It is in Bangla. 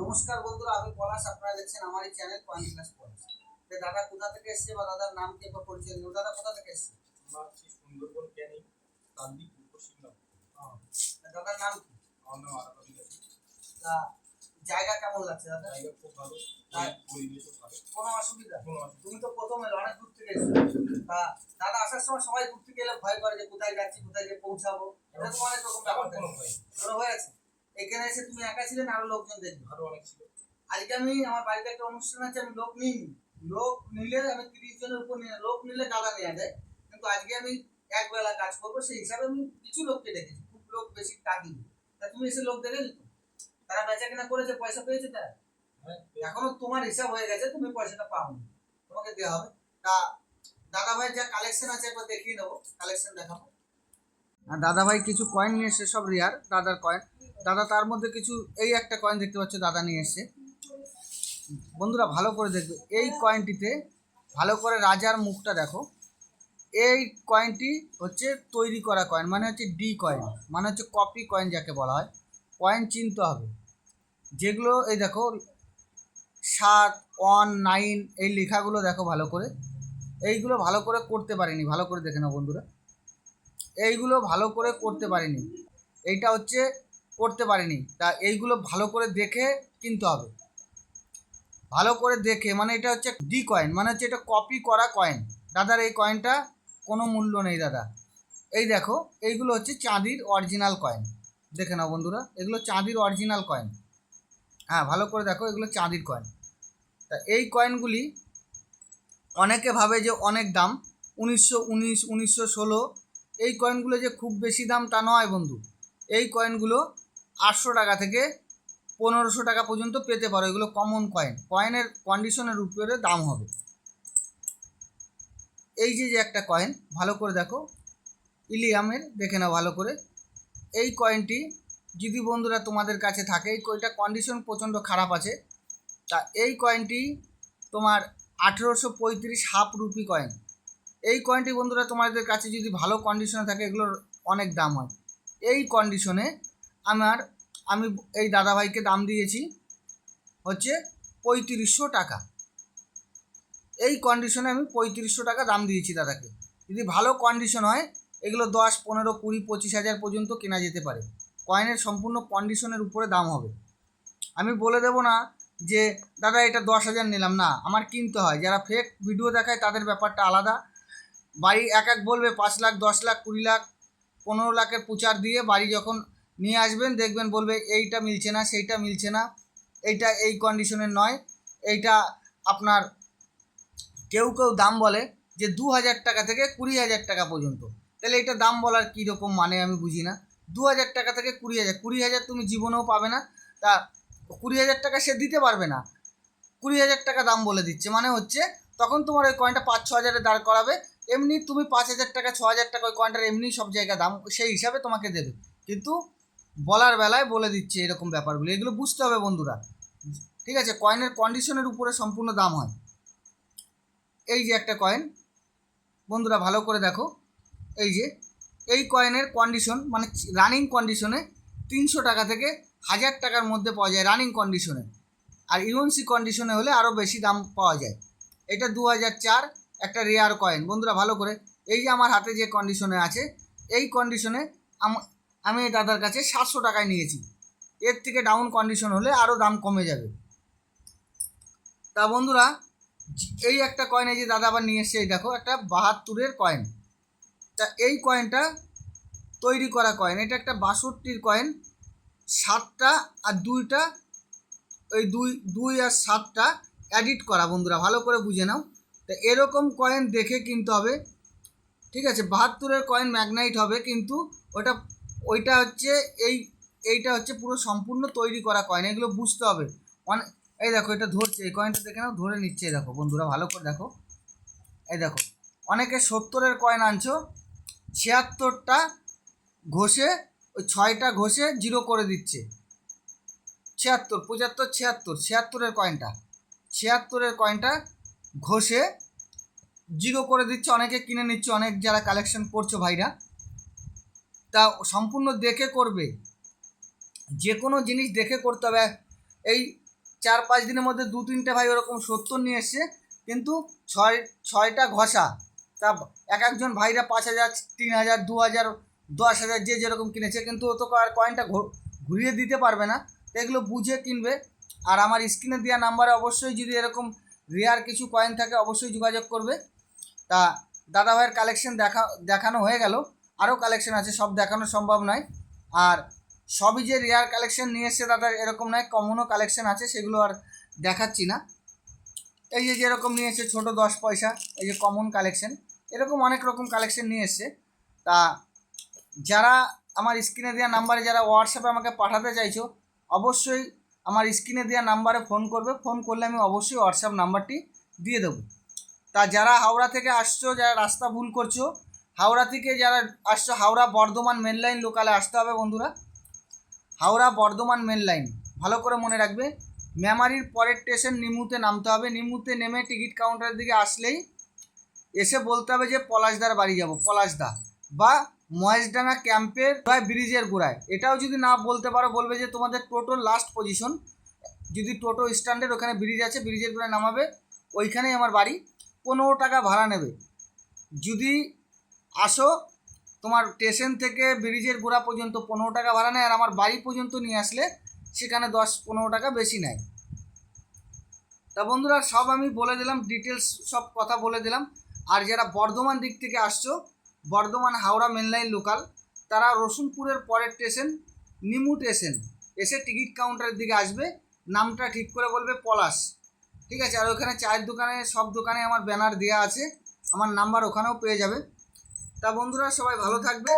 নমস্কার বন্ধুরা আমি পলাশ। আপনারা দেখছেন আমার এই চ্যানেল পয়েন্ট ক্লাস পলাশ তো দাদা কোথা থেকে এসছে বা দাদার নাম কি বা পরিচয় দিন? দাদা কোথা থেকে এসছে? সুন্দরবন ক্যানিং কান্দি দাদার নাম কি? আমার নাম তা জায়গা কেমন লাগছে দাদা? জায়গা খুব ভালো কোনো অসুবিধা? কোনো তুমি তো প্রথমে অনেক দূর থেকে এসছো। তা দাদা আসার সময় সবাই ঘুরতে গেলে ভয় করে যে কোথায় যাচ্ছি কোথায় গিয়ে পৌঁছাবো। এটা তো অনেক রকম ব্যাপার কোনো ভয় হয়ে আছে এখানে এসে তুমি একা ছিলে না আরও লোকজন দেখবে? আরও অনেক ছিল। আজকে আমি আমার বাড়িতে একটা অনুষ্ঠান আছে আমি লোক নিই লোক নিলে আমি তিরিশ জনের উপর নিয়ে লোক নিলে দাদা নেওয়া যায়। কিন্তু আজকে আমি এক বেলা কাজ করব সেই হিসাবে আমি কিছু লোককে ডেকেছি। খুব লোক বেশি ডাকিনি তা তুমি এসে লোক দেখে নিতো। তারা বেচা কেনা করেছে পয়সা পেয়েছে তারা? হ্যাঁ এখনও তোমার হিসাব হয়ে গেছে তুমি পয়সাটা পাওনি। তোমাকে দেওয়া হবে। তা দাদা ভাই যা কালেকশন আছে একবার দেখিয়ে নেব। কালেকশন দেখাবো। দাদা ভাই কিছু কয়েন নিয়ে এসছে, সব রিয়ার দাদার কয়েন দাদা তার মধ্যে কিছু, এই একটা কয়েন দেখতে পাচ্ছ, দাদা নিয়ে এসছে। বন্ধুরা, ভালো করে দেখবে। এই কয়েনটিতে ভালো করে রাজার মুখটা দেখো। এই কয়েনটি হচ্ছে তৈরি করা কয়েন মানে হচ্ছে ডি কয়েন মানে হচ্ছে কপি কয়েন যাকে বলা হয়। কয়েন চিনতে হবে। যেগুলো, এই দেখো, সাত ওয়ান নাইন এই লেখাগুলো দেখো ভালো করে। এইগুলো ভালো করে করতে পারিনি, ভালো করে দেখে নাও বন্ধুরা। এইগুলো ভালো করে করতে পারিনি। এইটা হচ্ছে করতে পারিনি। তা এইগুলো ভালো করে দেখে কিনতে হবে। ভালো করে দেখে মানে এটা হচ্ছে ডি কয়েন মানে হচ্ছে এটা কপি করা কয়েন দাদার এই কয়েনটা কোনো মূল্য নেই দাদা। এই দেখো, এইগুলো হচ্ছে চাঁদির অরিজিনাল কয়েন দেখে নাও বন্ধুরা, এগুলো চাঁদির অরিজিনাল কয়েন হ্যাঁ ভালো করে দেখো, এগুলো চাঁদির কয়েন তা এই কয়েনগুলি অনেকে ভাবে যে অনেক দাম। উনিশশো উনিশ, উনিশশো ষোলো এই কয়েনগুলো যে খুব বেশি দাম তা নয় বন্ধু। এই কয়েনগুলো আটশো টাকা থেকে পনেরোশো টাকা পর্যন্ত পেতে পারো। এগুলো কমন কয়েন কয়েনের কন্ডিশনের উপরে দাম হবে। এই যে যে একটা কয়েন ভালো করে দেখো। ইলিয়ামের, দেখে নাও ভালো করে। এই কয়েনটি যদি বন্ধুরা তোমাদের কাছে থাকে, এই কয়েনটা কন্ডিশন প্রচণ্ড খারাপ আছে। তা এই কয়েনটি তোমার আঠেরোশো পঁয়ত্রিশ হাফ রুপি কয়েন এই কয়েনটি বন্ধুরা তোমাদের কাছে যদি ভালো কন্ডিশনে থাকে, এগুলোর অনেক দাম হয়। এই কন্ডিশনে আমার, আমি এই দাদাভাইকে দাম দিয়েছি হচ্ছে পঁয়ত্রিশশো টাকা। এই কন্ডিশনে আমি পঁয়ত্রিশশো টাকা দাম দিয়েছি দাদাকে। যদি ভালো কন্ডিশন হয়, এগুলো দশ, পনেরো, কুড়ি, পঁচিশ হাজার পর্যন্ত কেনা যেতে পারে। কয়েনের সম্পূর্ণ কন্ডিশনের উপরে দাম হবে। আমি বলে দেবো না যে, দাদা, এটা দশ হাজার নিলাম। না, আমার কিনতে হয়। যারা ফেক ভিডিও দেখায়, তাদের ব্যাপারটা আলাদা। বাড়ি এক এক বলবে পাঁচ লাখ, দশ লাখ, কুড়ি লাখ, পনেরো লাখের প্রচার দিয়ে বাড়ি যখন নিয়ে আসবেন, দেখবেন বলবে এইটা মিলছে না, সেইটা মিলছে না। এইটা এই কন্ডিশনের নয়। এইটা আপনার কেউ কেউ দাম বলে যে দু হাজার টাকা থেকে কুড়ি হাজার টাকা পর্যন্ত। তাহলে এটা দাম বলার কী রকম মানে আমি বুঝি না। দু হাজার টাকা থেকে কুড়ি হাজার কুড়ি হাজার তুমি জীবনেও পাবে না। তা কুড়ি হাজার টাকা সে দিতে পারবে না। কুড়ি হাজার টাকা দাম বলে দিচ্ছে। মানে হচ্ছে তখন তোমার ওই কয়েনটা পাঁচ, ছ হাজারে দাঁড় করাবে। এমনি তুমি পাঁচ হাজার টাকা, ছ হাজার টাকা ওই কয়েনটার এমনি সব জায়গায় দাম, সেই হিসাবে তোমাকে দেবে। কিন্তু বলার বেলায় বলে দিচ্ছে এরকম ব্যাপারগুলো। এগুলো বুঝতে হবে বন্ধুরা। ঠিক আছে কয়েনের কন্ডিশনের উপরে সম্পূর্ণ দাম হয়। এই যে একটা কয়েন বন্ধুরা ভালো করে দেখো। এই যে, এই কয়েনের কন্ডিশন মানে রানিং কন্ডিশনে তিনশো টাকা থেকে হাজার টাকার মধ্যে পাওয়া যায় রানিং কন্ডিশনে আর ইউএনসি কন্ডিশনে হলে আরও বেশি দাম পাওয়া যায়। এটা দু হাজার চার একটা রেয়ার কয়েন বন্ধুরা, ভালো করে। এই যে আমার হাতে যে কন্ডিশনে আছে, এই কন্ডিশনে আমি দাদার কাছে সাতশো টাকায় নিয়েছি। এর থেকে ডাউন কন্ডিশন হলে আরও দাম কমে যাবে। তা বন্ধুরা, এই একটা কয়েন এই যে দাদা আবার নিয়ে এসছে, এই দেখো, একটা বাহাত্তরের কয়েন তা এই কয়েনটা তৈরি করা কয়েন এটা একটা বাষট্টির কয়েন সাতটা আর দুইটা ওই দুই দুই আর সাতটা এডিট করা, বন্ধুরা। ভালো করে বুঝে নাও। তা এরকম কয়েন দেখে কিনতে হবে। ঠিক আছে, বাহাত্তরের কয়েন ম্যাগনাইট হবে, কিন্তু ওটা, ওইটা হচ্ছে এই, এইটা হচ্ছে পুরো সম্পূর্ণ তৈরি করা কয়েন এগুলো বুঝতে হবে। অনেক এই দেখো, এটা ধরছে, এই কয়েনটা দেখে নাও, ধরে নিচ্ছে দেখো, বন্ধুরা, ভালো করে দেখো। এই দেখো, অনেকে সত্তরের কয়েন আনছো, ছিয়াত্তরটা ঘষে, ওই ছয়টা ঘষে জিরো করে দিচ্ছে। ছিয়াত্তর, পঁচাত্তর, ছিয়াত্তর, ছিয়াত্তরের কয়েনটা ছিয়াত্তরের কয়েনটা ঘষে জিরো করে দিচ্ছে, অনেকে কিনে নিচ্ছে, অনেক যারা কালেকশন করছ ভাইরা, তা সম্পূর্ণ দেখে করবে। যে কোনো জিনিস দেখে করতে হবে। এই চার পাঁচ দিনের মধ্যে দু তিনটে ভাই ওরকম সত্তর নিয়ে এসছে, কিন্তু ছয়, ছয়টা ঘষা, তা এক একজন ভাইরা পাঁচ হাজার, তিন হাজার, দু হাজার, দশ হাজার, যে যেরকম কিনেছে, কিন্তু ও তো আর কয়েনটা ঘুরিয়ে দিতে পারবে না। এগুলো বুঝে কিনবে। আর আমার স্ক্রিনে দেওয়া নাম্বারে অবশ্যই যদি এরকম রেয়ার কিছু কয়েন থাকে, অবশ্যই যোগাযোগ করবে। তা দাদা ভাইয়ের কালেকশন দেখা, দেখানো হয়ে গেল। আরও কালেকশন আছে, সব দেখানো সম্ভব নয়। আর সবই যে রেয়ার কালেকশন নিয়ে এসছে দাদা, এরকম নয় কমনও কালেকশন আছে, সেগুলো আর দেখাচ্ছি না। এই যে যেরকম নিয়ে এসছে, ছোটো দশ পয়সা, এই যে কমন কালেকশন এরকম অনেক রকম কালেকশন নিয়ে এসছে। তা যারা আমার স্ক্রিনে দেওয়া নাম্বারে যারা হোয়াটসঅ্যাপে আমাকে পাঠাতে চাইছো, অবশ্যই আমার স্ক্রিনে দেওয়া নাম্বারে ফোন করবে। ফোন করলে আমি অবশ্যই হোয়াটসঅ্যাপ নাম্বারটি দিয়ে দেবো। তা যারা হাওড়া থেকে আসছো, যারা রাস্তা ভুল করছ, হাওড়া থেকে যারা আসছো, হাওড়া বর্ধমান মেন লাইন লোকালে আসতে হবে বন্ধুরা। হাওড়া বর্ধমান মেন লাইন ভালো করে মনে রাখবে। মেমারির পরের স্টেশন নিমুতে নামতে হবে। নিমুতে নেমে টিকিট কাউন্টারের দিকে আসলেই এসে বলতে হবে যে পলাশদার বাড়ি যাব, পলাশদা বা মহেশডাঙ্গা ক্যাম্পের প্রায় ব্রিজের গোড়ায়। এটাও যদি না বলতে পারো, বলবে যে তোমাদের টোটো লাস্ট পজিশন যদি টোটো স্ট্যান্ডের ওখানে ব্রিজ আছে, ব্রিজের গোড়ায় নামাবে, ওইখানেই আমার বাড়ি। পনেরো টাকা ভাড়া নেবে। যদি আসো, তোমার স্টেশন থেকে ব্রিজের গোড়া পর্যন্ত পনেরো টাকা ভাড়া নেয়, আর আমার বাড়ি পর্যন্ত নিয়ে আসলে সেখানে দশ পনেরো টাকা বেশি নেয়। তা বন্ধুরা, সব আমি বলে দিলাম ডিটেলস সব কথা বলে দিলাম। আর যারা বর্ধমান দিক থেকে আসছো বর্ধমান, হাওড়া, মেনলাইন লোকাল তারা রসুনপুরের পরের স্টেশন নিমু স্টেশন এসে টিকিট কাউন্টারের দিকে আসবে, নামটা ঠিক করে বলবে পলাশ। ঠিক আছে, আর ওখানে চায়ের দোকানে, সব দোকানে আমার ব্যানার দেওয়া আছে, আমার নাম্বার ওখানেও পেয়ে যাবে। তা বন্ধুরা, সবাই ভালো থাকবে।